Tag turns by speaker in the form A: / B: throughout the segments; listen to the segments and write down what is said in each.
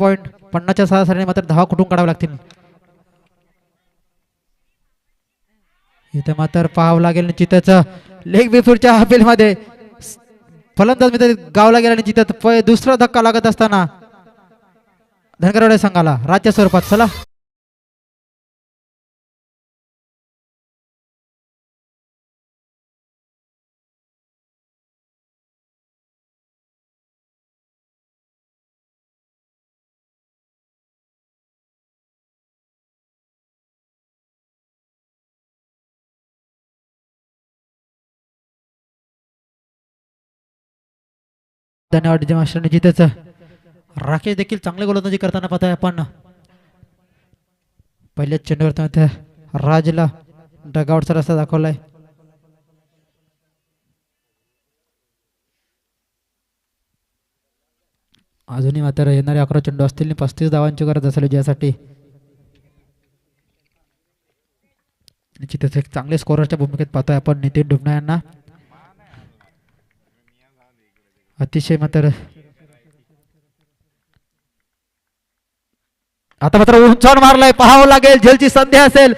A: Point पन्नासच्या सरासरीने मात्र धावा कुठून काढाव्या लागतील? इथे मात्र पाहावं लागेल निश्चितच लेग बिफोरच्या मध्ये फलंदाज मित्र गावला गेला निश्चितच प- दुसरा धक्का लागत असताना. धनगरवाडे संघाला राज्य स्वरूपात चला. धन्यवाद विजय मास्टर जिथेच राकेश देखील चांगले गोलंदाजी करताना पाहतोय आपण. पहिल्याच चेंडूवर राजला डगावटचा रस्ता दाखवलाय. अजूनही मात्र येणारे अकरा चेंडू असतील पस्तीस धावांची गरज असेल विजयासाठी निश्चितच एक चांगले स्कोरच्या भूमिकेत पाहतोय आपण नितीन डुबना यांना. अतिशय मात्र. आता मात्र उंचावर मारलाय पाहावं लागेल झेलची संधी असेल.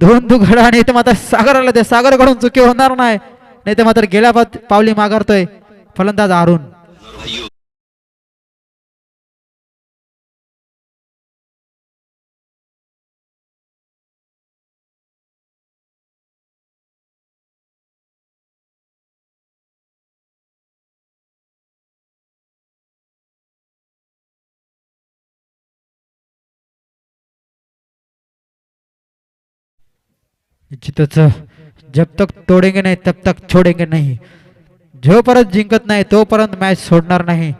A: दोन दुघडा आणि इथे मात्र सागरला ते सागर घडून चुकी होणार नाही. नाही ते मात्र गेल्या पावली मागारतोय फलंदाज आरुण निश्चितच जब तक तोडेंगे नाही तब तक छोडेंगे नाही। जोपर्यंत जिंकत नाही तोपर्यंत मॅच सोडणार नाही.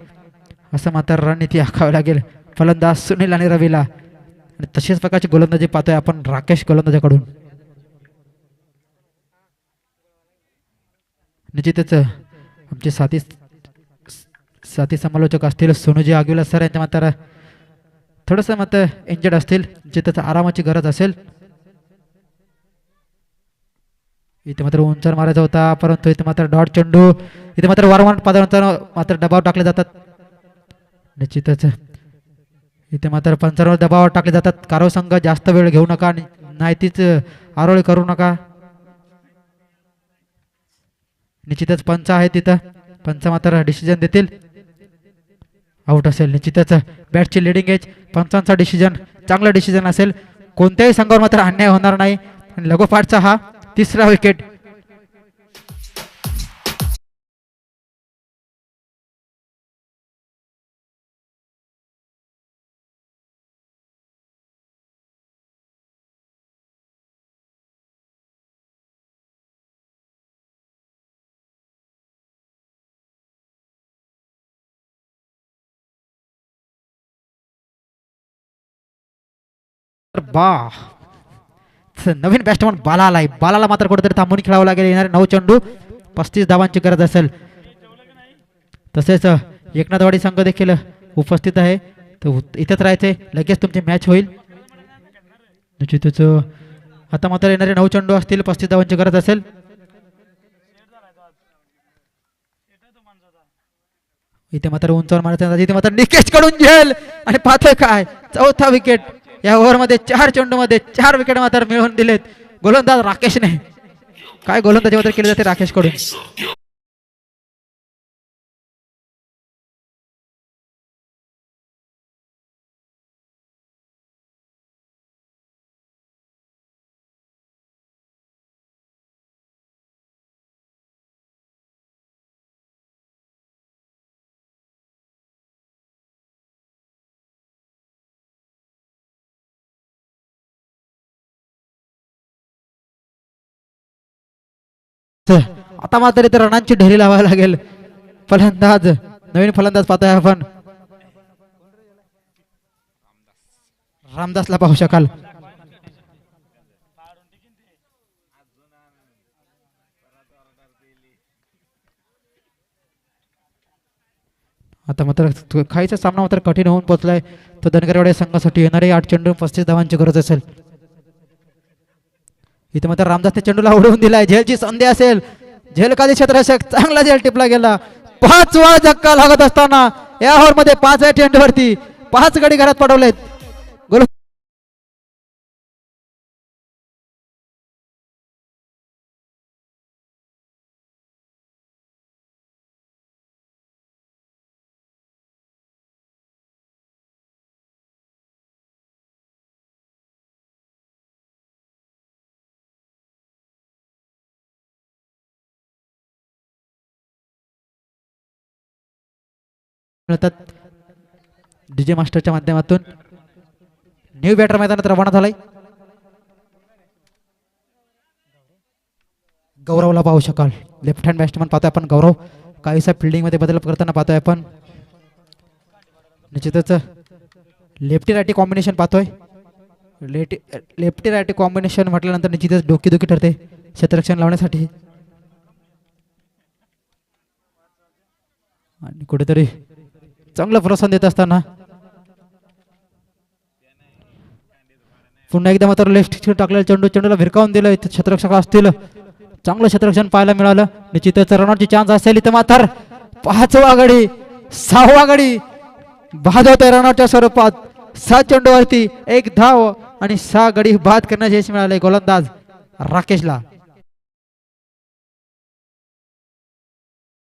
A: असं मात्र रणनीती आखावी लागेल. फलंदाज सुनील आणि रवीला. आणि तशीच प्रकारची गोलंदाजी पाहतोय आपण राकेश गोलंदाजाकडून. निश्चितच आमचे साथी साथी समालोचक असतील. सोनूजी आगिवला सर यांच्या मात्र थोडंसं मात्र इंजर्ड असतील. जिथं आरामाची गरज असेल. इथे मात्र उंचार मारायचा होता परंतु इथे मात्र डॉट चेंडू इथे मात्र वारंवार पदार्थ मात्र दबाव टाकले जातात. निश्चितच इथे मात्र पंचांवर दबाव टाकले जातात. कारो संघ जास्त वेळ घेऊ नका नाही तीच आरोळी करू नका. निश्चितच पंच आहे तिथं पंच मात्र डिसिजन देतील. आउट असेल. निश्चितच बॅटची लिडिंग एज पंचांचा डिसिजन चांगला डिसिजन असेल. कोणत्याही संघावर मात्र अन्याय होणार नाही. आणि लगोपाठचा हा तिसरा विकेट बा नवीन बॅट्समन बाला आलाय बालाला मात्र कुठेतरी थांबून खेळावं लागेल. येणारे नऊ चेंडू पस्तीस धावांची गरज असेल. तसेच एकनाथवाडी संघ देखील उपस्थित आहे. तर इथेच राहायचे. राहायचंय लगेच तुमची मॅच होईल. निश्चितच आता मात्र येणारे नऊ चेंडू असतील पस्तीस धावांची गरज असेल. इथे मात्र उंचावर मारायचं इथे मात्र निकेशकडून झेल. आणि पाहतोय काय? चौथा विकेट या ओव्हरमध्ये चार चेंडूमध्ये चार विकेट मात्र मिळवून दिलेत. गोलंदाज राकेशने. काय गोलंदाजी मात्र केली जाते राकेश आता मात्र इथे रणांची ढेरी लावायला लागेल. फलंदाज नवीन फलंदाज पाहतोय आपण. रामदासला पाहू शकाल. आता मात्र खाईचा सामना मात्र कठीण होऊन पोहोचलाय तो धनगरवाडे संघासाठी येणारे आठ चेंडू पस्तीस धावांची गरज असेल. इथे मात्र रामदास त्या चेंडूला उडवून दिलाय. झेलची संधी असेल. झेलकाजी का क्षेत्ररक्षक चांगला झेल टिपला गेला. पाच वेळा धक्का लागत असताना या ओव्हरमध्ये पाच चेंडूवरती पाच गडी घरात पडवलेत. मिळतात डीजे मास्टरच्या माध्यमातून न्यू बॅटर मैदानात रवाना झालाय. गौरवला पाहू शकाल. लेफ्ट हँड बॅट्समन पाहतोय आपण गौरव. काहीसा फिल्डिंगमध्ये बदल करताना पाहतोय आपण. निश्चितच लेफ्टी रायटी कॉम्बिनेशन पाहतोय. लेटी लेफ्टी रायटी कॉम्बिनेशन म्हटल्यानंतर निश्चितच डोकी ठरते. क्षेत्ररक्षण लावण्यासाठी. आणि कुठेतरी चांगलं प्रोत्साहन देत असताना. पुन्हा एकदा मात्र लेफ्ट टाकलेलं चेंडू चेंडूला भिरकावून दिलं. इथं क्षेत्ररक्षक असतील. चांगलं क्षेत्ररक्षण पाहायला मिळालं. निश्चितच रनआउटची चान्स असेल. इथं मात्र पाचवा गडी सहावा गडी बाद होते रनआउटच्या स्वरूपात. सात चेंडूवरती एक धाव आणि सहा गडी बाद करण्याचे यश मिळाले गोलंदाज राकेशला.